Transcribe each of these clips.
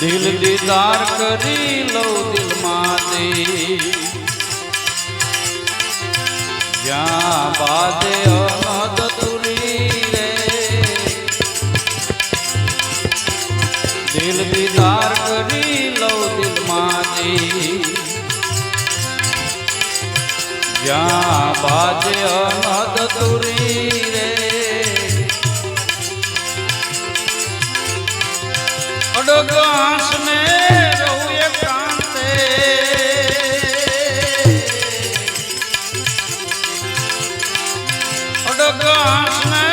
દિલ દીદાર કરી લઉં દિલમાંથી જ્યાં બાદે જ્યાં બાદે અનદ તુરી રે અડગાસ ને રહું એકાંતે અડગાસ ને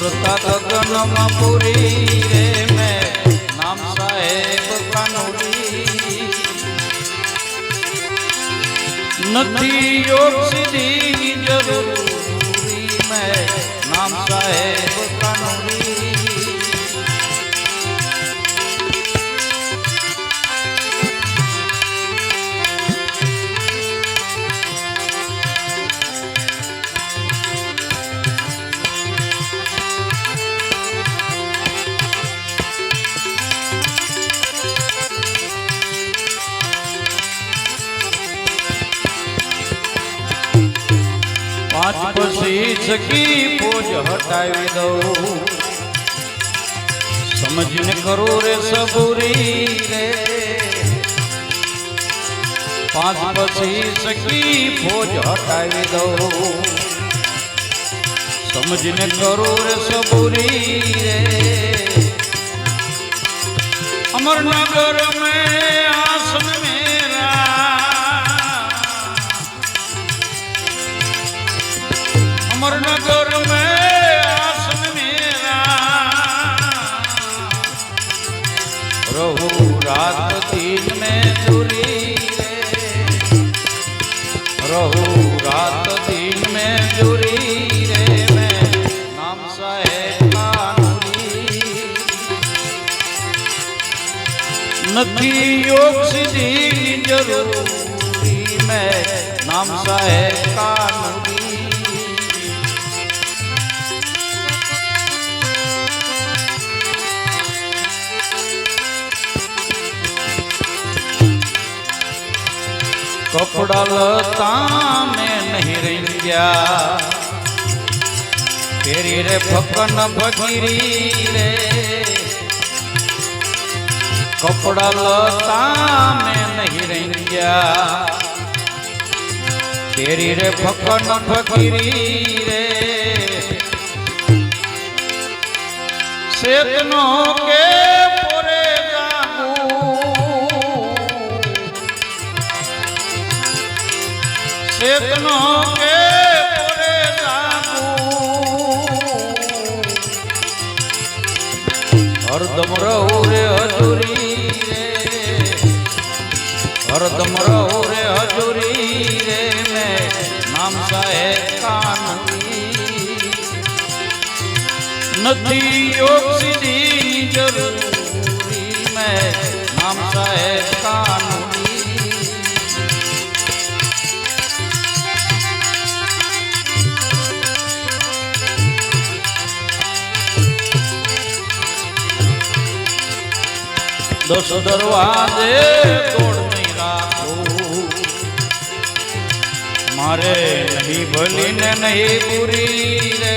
સુરતા ગગનમાં પૂરી રે મેં. નામ સાહેબ કાનુરી નથી યોગ સિદ્ધિ પછી સખી ફોજ હટાવી દઉં. સમજીને કરો રે સબુરી રે. પાંચ પછી સખી ફોજ હટાવી દઉં. સમજીને કરો રે સબુરી રે. અમરનગર મેં अमरनगर में आसन मेरा रहू रात दिन में दूरी रे रहू रात दिन में दूरी रे मैं नाम साहेब कानूरी નથી યોગ સિદ્ધિ જરૂરી મેં નામ સાહેબ કાનુરી કપડા લતા મેં નહીં રહી ગયા ફેરી રે ફકન ભગીરી રે. કપડા લતા મેં નહીં રહી ગયા ફેરી રે ફકન ભગીરી રે. શેતનો કે ચેતનો કે હરદમ રહું રે હજુરી રે. હરદમ રહું રે હજુરી રે મેં. નામ સાહેબ કાનુરી નથી યોગ જરૂરી મેં. સાહેબ કાનુરી દસ દરવાજે તોડ રાખું. મારે નહીં ભલી ને નહીં પૂરી રે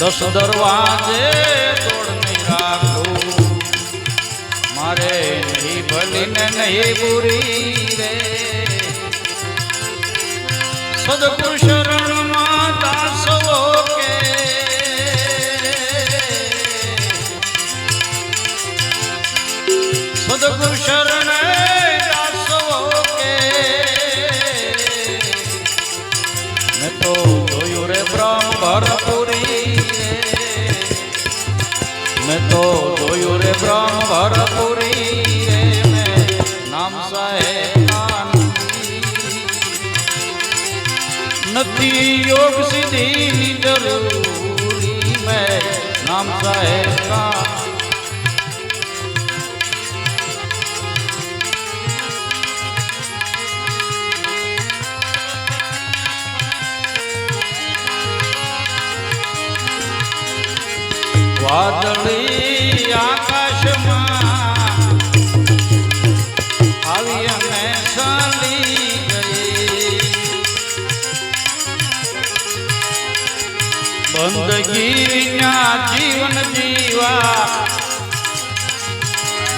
દસ દરવાજે તોડ રાખું. મારે નહીં ભલી ને નહીં પૂરી રે સદગુરુ સદગુરુ શરણે દાસો કે મેં તો જોયું રે બ્રહ્મ ભરપુરી મેં તો જોયું રે બ્રહ્મ નામ નથી યોગ સિદ્ધિની જરૂરી મેં નામ સાહેબ વાદળી આકાશમાં આવી અને ચાલી ગઈ. બંદગીના જીવન જીવા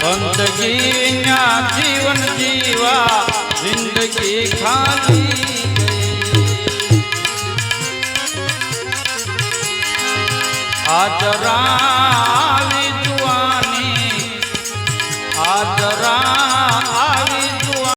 બંદગીના જીવન જીવા જિંદગી ખાલી આજ રાવી